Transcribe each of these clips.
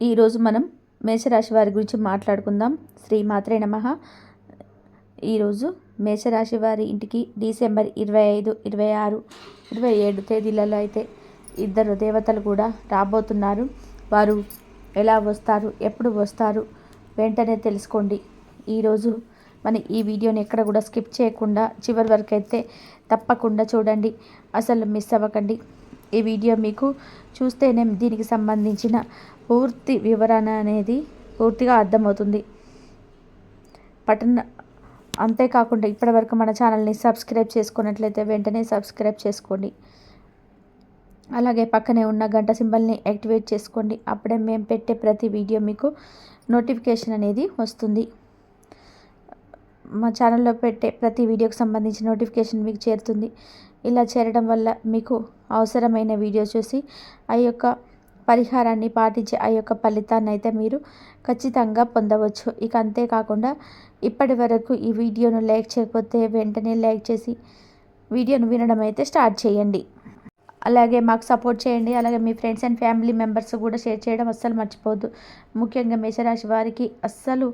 ఈరోజు మనం మేషరాశి వారి గురించి మాట్లాడుకుందాం. శ్రీ మాత్రే నమ. ఈరోజు మేషరాశి వారి ఇంటికి డిసెంబర్ ఇరవై ఐదు ఇరవై ఆరు ఇరవై ఏడు తేదీలలో అయితే ఇద్దరు దేవతలు కూడా రాబోతున్నారు. వారు ఎలా వస్తారు ఎప్పుడు వస్తారు వెంటనే తెలుసుకోండి. ఈరోజు మన ఈ వీడియోని ఎక్కడ కూడా స్కిప్ చేయకుండా చివరి వరకు అయితే తప్పకుండా చూడండి. అసలు మిస్ అవ్వకండి. ఈ వీడియో మీకు చూస్తేనే దీనికి సంబంధించిన పూర్తి వివరణ అనేది పూర్తిగా అర్థమవుతుంది. పట్టణ అంతేకాకుండా ఇప్పటివరకు మన ఛానల్ని సబ్స్క్రైబ్ చేసుకున్నట్లయితే వెంటనే సబ్స్క్రైబ్ చేసుకోండి. అలాగే పక్కనే ఉన్న గంట సింబల్ని యాక్టివేట్ చేసుకోండి. అప్పుడే మేము పెట్టే ప్రతి వీడియో మీకు నోటిఫికేషన్ అనేది వస్తుంది. మా ఛానల్లో పెట్టే ప్రతి వీడియోకి సంబంధించిన నోటిఫికేషన్ మీకు చేరుతుంది. ఇలా చేరడం వల్ల మీకు అవసరమైన వీడియో చూసి ఆ యొక్క పరిహారాన్ని పాటించి ఆ యొక్క ఫలితాన్ని అయితే మీరు ఖచ్చితంగా పొందవచ్చు. ఇక అంతేకాకుండా ఇప్పటి వరకు ఈ వీడియోను లైక్ చేయకపోతే వెంటనే లైక్ చేసి వీడియోను వినడం అయితే స్టార్ట్ చేయండి. అలాగే మాకు సపోర్ట్ చేయండి. అలాగే మీ ఫ్రెండ్స్ అండ్ ఫ్యామిలీ మెంబర్స్ కూడా షేర్ చేయడం అస్సలు మర్చిపోవద్దు. ముఖ్యంగా మేషరాశి వారికి అస్సలు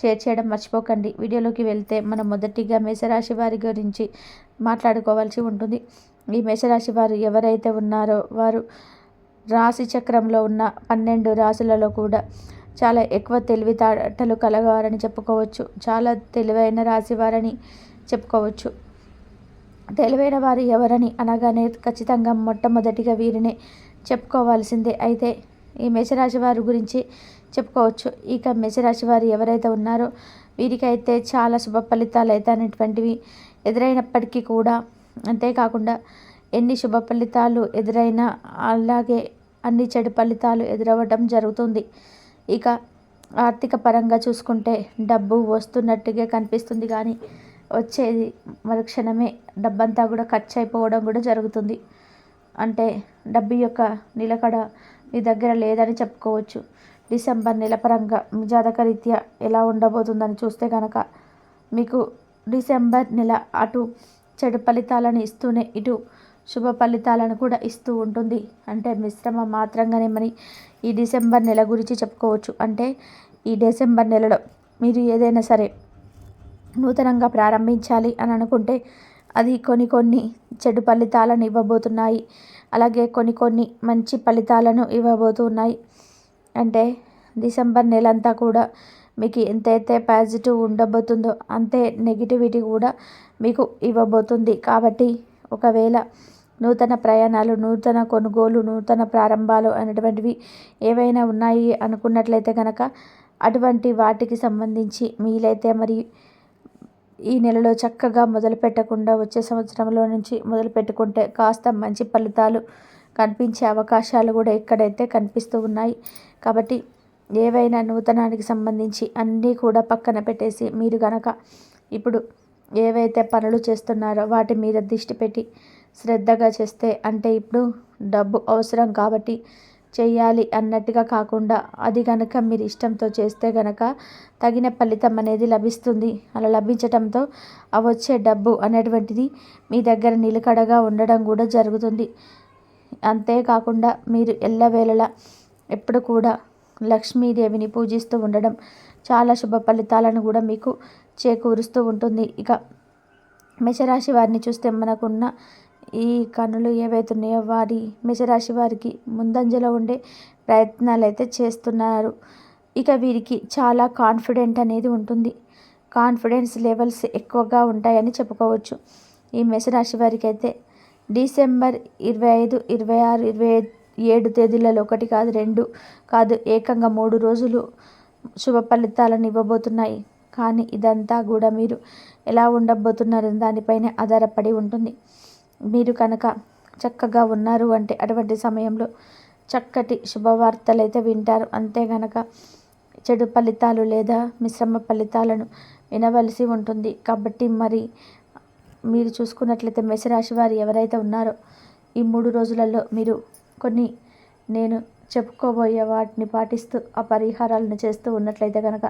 షేర్ చేయడం మర్చిపోకండి. వీడియోలోకి వెళ్తే మనం మొదటిగా మేషరాశి వారి గురించి మాట్లాడుకోవాల్సి ఉంటుంది. ఈ మేషరాశి వారు ఎవరైతే ఉన్నారో వారు రాశి చక్రంలో ఉన్న పన్నెండు రాశులలో కూడా చాలా ఎక్కువ తెలివితేటలు కలగవారని చెప్పుకోవచ్చు. చాలా తెలివైన రాశి వారని చెప్పుకోవచ్చు. తెలివైన వారు ఎవరని అనగానే ఖచ్చితంగా మొట్టమొదటిగా వీరినే చెప్పుకోవాల్సిందే. అయితే ఈ మేషరాశి వారి గురించి చెప్పుకోవచ్చు. ఇక మేషరాశి వారు ఎవరైతే ఉన్నారో వీరికైతే చాలా శుభ ఫలితాలు అయితే అనేటువంటివి ఎదురైనప్పటికీ కూడా అంతేకాకుండా ఎన్ని శుభ ఫలితాలు ఎదురైనా అలాగే అన్ని చెడు ఫలితాలు ఎదురవ్వడం జరుగుతుంది. ఇక ఆర్థిక పరంగా చూసుకుంటే డబ్బు వస్తున్నట్టుగా కనిపిస్తుంది. కానీ వచ్చేది. మరుక్షణమే డబ్బంతా కూడా ఖర్చు అయిపోవడం కూడా జరుగుతుంది. అంటే డబ్బు యొక్క నిలకడ మీ దగ్గర లేదని చెప్పుకోవచ్చు. డిసెంబర్ నెల పరంగా మీ జాతకరీత్యా ఎలా ఉండబోతుందని చూస్తే కనుక మీకు డిసెంబర్ నెల అటు చెడు ఫలితాలను ఇస్తూనే ఇటు శుభ ఫలితాలను కూడా ఇస్తూ ఉంటుంది. అంటే మిశ్రమ మాత్రంగానే మరి ఈ డిసెంబర్ నెల గురించి చెప్పుకోవచ్చు. అంటే ఈ డిసెంబర్ నెలలో మీరు ఏదైనా సరే నూతనంగా ప్రారంభించాలి అని అనుకుంటే అది కొన్ని కొన్ని చెడు ఫలితాలను ఇవ్వబోతున్నాయి. అలాగే కొన్ని కొన్ని మంచి ఫలితాలను ఇవ్వబోతున్నాయి. అంటే డిసెంబర్ నెలంతా కూడా మీకు ఎంతైతే పాజిటివ్ ఉండబోతుందో అంతే నెగిటివిటీ కూడా మీకు ఇవ్వబోతుంది. కాబట్టి ఒకవేళ నూతన ప్రయాణాలు నూతన కొనుగోలు నూతన ప్రారంభాలు అనేటువంటివి ఏవైనా ఉన్నాయి అనుకున్నట్లయితే కనుక అటువంటి వాటికి సంబంధించి మీలైతే మరి ఈ నెలలో చక్కగా మొదలు పెట్టకుండా వచ్చే సంవత్సరంలో నుంచి మొదలు పెట్టుకుంటే కాస్త మంచి ఫలితాలు కనిపించే అవకాశాలు కూడా ఇక్కడైతే కనిపిస్తూ ఉన్నాయి. కాబట్టి ఏవైనా నూతనానికి సంబంధించి అన్నీ కూడా పక్కన పెట్టేసి మీరు గనక ఇప్పుడు ఏవైతే పనులు చేస్తున్నారో వాటి మీద దృష్టి పెట్టి శ్రద్ధగా చేస్తే అంటే ఇప్పుడు డబ్బు అవసరం కాబట్టి చేయాలి అన్నట్టుగా కాకుండా అది కనుక మీరు ఇష్టంతో చేస్తే కనుక తగిన ఫలితం అనేది లభిస్తుంది. అలా లభించటంతో ఆ వచ్చే డబ్బు అనేటువంటిది మీ దగ్గర నిలకడగా ఉండడం కూడా జరుగుతుంది. అంతేకాకుండా మీరు ఎల్లవేళలా ఎప్పుడు కూడా లక్ష్మీదేవిని పూజిస్తూ ఉండడం చాలా శుభ ఫలితాలను కూడా మీకు చేకూరుస్తూ ఉంటుంది. ఇక మేషరాశి వారిని చూస్తే మనకున్న ఈ కనులు ఏవైతున్నాయో వారి మేషరాశి వారికి ముందంజలో ఉండే ప్రయత్నాలు అయితే చేస్తున్నారు. ఇక వీరికి చాలా కాన్ఫిడెంట్ అనేది ఉంటుంది. కాన్ఫిడెన్స్ లెవెల్స్ ఎక్కువగా ఉంటాయని చెప్పుకోవచ్చు. ఈ మేషరాశి వారికి అయితే డిసెంబర్ ఇరవై ఐదు ఇరవై ఆరు ఇరవై ఏడు తేదీలలో ఒకటి కాదు రెండు కాదు ఏకంగా మూడు రోజులు శుభ ఫలితాలను ఇవ్వబోతున్నాయి. కానీ ఇదంతా కూడా మీరు ఎలా ఉండబోతున్నారు దానిపైనే ఆధారపడి ఉంటుంది. మీరు కనుక చక్కగా ఉన్నారు అంటే అటువంటి సమయంలో చక్కటి శుభవార్తలు అయితే వింటారు. అంతే కనుక చెడు ఫలితాలు లేదా మిశ్రమ ఫలితాలను వినవలసి ఉంటుంది. కాబట్టి మరి మీరు చూసుకున్నట్లయితే మేషరాశి వారు ఎవరైతే ఉన్నారో ఈ మూడు రోజులలో మీరు కొన్ని నేను చెప్పుకోబోయే వాటిని పాటిస్తూ ఆ పరిహారాలను చేస్తూ ఉన్నట్లయితే కనుక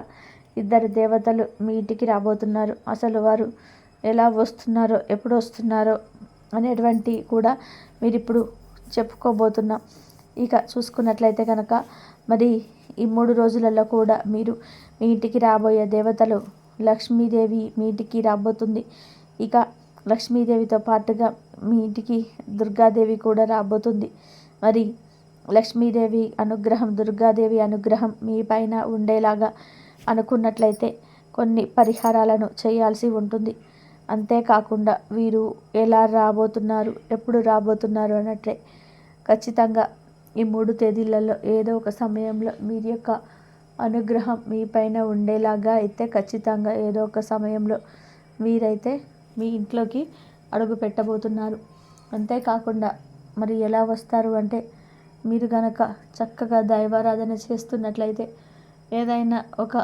ఇద్దరు దేవతలు మీ ఇంటికి రాబోతున్నారు. అసలు వారు ఎలా వస్తున్నారో ఎప్పుడు వస్తున్నారో అనేటువంటి కూడా మీరు ఇప్పుడు చెప్పుకోబోతున్నాం ఇక చూసుకున్నట్లయితే కనుక మరి ఈ మూడు రోజులలో కూడా మీరు మీ ఇంటికి రాబోయే దేవతలు లక్ష్మీదేవి మీ ఇంటికి రాబోతుంది. ఇక లక్ష్మీదేవితో పాటుగా మీ ఇంటికి దుర్గాదేవి కూడా రాబోతుంది. మరి లక్ష్మీదేవి అనుగ్రహం దుర్గాదేవి అనుగ్రహం మీ పైన ఉండేలాగా అనుకున్నట్లయితే కొన్ని పరిహారాలను చేయాల్సి ఉంటుంది. అంతేకాకుండా వీరు ఎలా రాబోతున్నారు ఎప్పుడు రాబోతున్నారు అన్నట్లే. ఖచ్చితంగా ఈ మూడు తేదీలలో ఏదో ఒక సమయంలో మీరు యొక్క అనుగ్రహం మీ పైన ఉండేలాగా అయితే ఖచ్చితంగా ఏదో ఒక సమయంలో మీరైతే మీ ఇంట్లోకి అడుగు పెట్టబోతున్నారు. అంతేకాకుండా మరి ఎలా వస్తారు అంటే మీరు గనక చక్కగా దైవారాధన చేస్తున్నట్లయితే ఏదైనా ఒక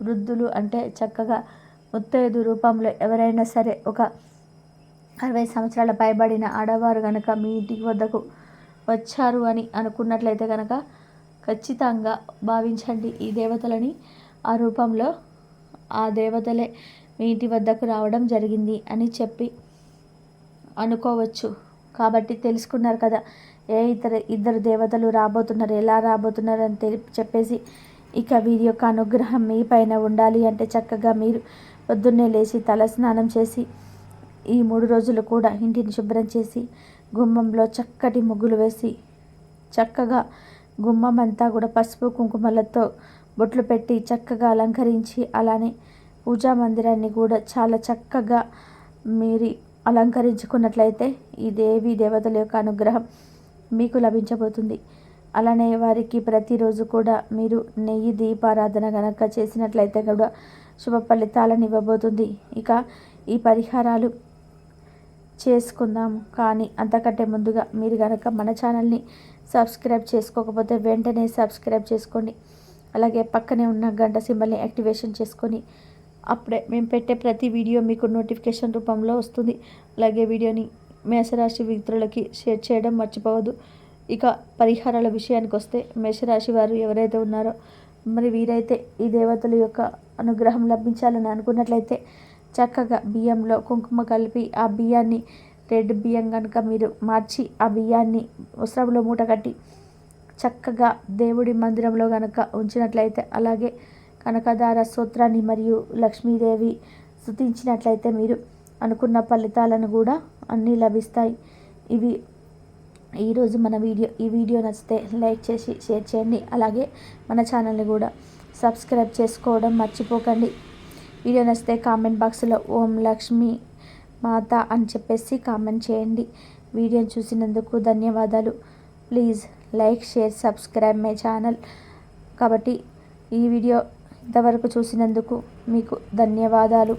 వృద్ధులు అంటే చక్కగా ముత్తైదు రూపంలో ఎవరైనా సరే ఒక అరవై సంవత్సరాల పైబడిన ఆడవారు కనుక మీ ఇంటి వద్దకు వచ్చారు అని అనుకున్నట్లయితే కనుక ఖచ్చితంగా భావించండి ఈ దేవతలని. ఆ రూపంలో ఆ దేవతలే మీ ఇంటి వద్దకు రావడం జరిగింది అని చెప్పి అనుకోవచ్చు. కాబట్టి తెలుసుకున్నారు కదా ఏ ఇతర ఇద్దరు దేవతలు రాబోతున్నారు ఎలా రాబోతున్నారు అని తెలి చెప్పేసి ఇక వీరి యొక్క అనుగ్రహం మీ పైన ఉండాలి అంటే చక్కగా మీరు పొద్దున్నే లేచి తల స్నానం చేసి ఈ మూడు రోజులు కూడా ఇంటిని శుభ్రం చేసి గుమ్మంలో చక్కటి ముగ్గులు వేసి చక్కగా గుమ్మం అంతా కూడా పసుపు కుంకుమలతో బొట్లు పెట్టి చక్కగా అలంకరించి అలానే పూజా మందిరాన్ని కూడా చాలా చక్కగా మీరు అలంకరించుకున్నట్లయితే ఈ దేవి దేవతల యొక్క అనుగ్రహం మీకు లభించబోతుంది. అలానే వారికి ప్రతిరోజు కూడా మీరు నెయ్యి దీపారాధన గనక చేసినట్లయితే కూడా శుభ ఫలితాలను ఇవ్వబోతుంది. ఇక ఈ పరిహారాలు చేసుకుందాము కానీ అంతకంటే ముందుగా మీరు కనుక మన ఛానల్ని సబ్స్క్రైబ్ చేసుకోకపోతే వెంటనే సబ్స్క్రైబ్ చేసుకోండి. అలాగే పక్కనే ఉన్న గంట సింబల్ని యాక్టివేషన్ చేసుకొని అప్పుడే మేము పెట్టే ప్రతి వీడియో మీకు నోటిఫికేషన్ రూపంలో వస్తుంది. అలాగే వీడియోని మేషరాశి మిత్రులకి షేర్ చేయడం మర్చిపోవద్దు. ఇక పరిహారాల విషయానికి వస్తే మేషరాశి వారు ఎవరైతే ఉన్నారో మరి వీరైతే ఈ దేవతల యొక్క అనుగ్రహం లభించాలని అనుకున్నట్లయితే చక్కగా బియ్యంలో కుంకుమ కలిపి ఆ బియ్యాన్ని రెడ్ బియ్యం కనుక మీరు మార్చి ఆ బియ్యాన్ని వస్త్రంలో మూట కట్టి చక్కగా దేవుడి మందిరంలో కనుక ఉంచినట్లయితే అలాగే కనకదార స్తోత్రాన్ని మరియు లక్ష్మీదేవి స్థుతించినట్లయితే మీరు అనుకున్న ఫలితాలను కూడా అన్నీ లభిస్తాయి. ఇవి ఈరోజు మన వీడియో ఈ వీడియో నచ్చితే లైక్ చేసి షేర్ చేయండి. అలాగే మన ఛానల్ని కూడా సబ్స్క్రైబ్ చేసుకోవడం మర్చిపోకండి. వీడియో నచ్చితే కామెంట్ బాక్స్లో ఓం లక్ష్మి మాత అని చెప్పేసి కామెంట్ చేయండి. వీడియోని చూసినందుకు ధన్యవాదాలు. Please like share subscribe my channel. కాబట్టి ఈ వీడియో ఇంతవరకు చూసినందుకు మీకు ధన్యవాదాలు.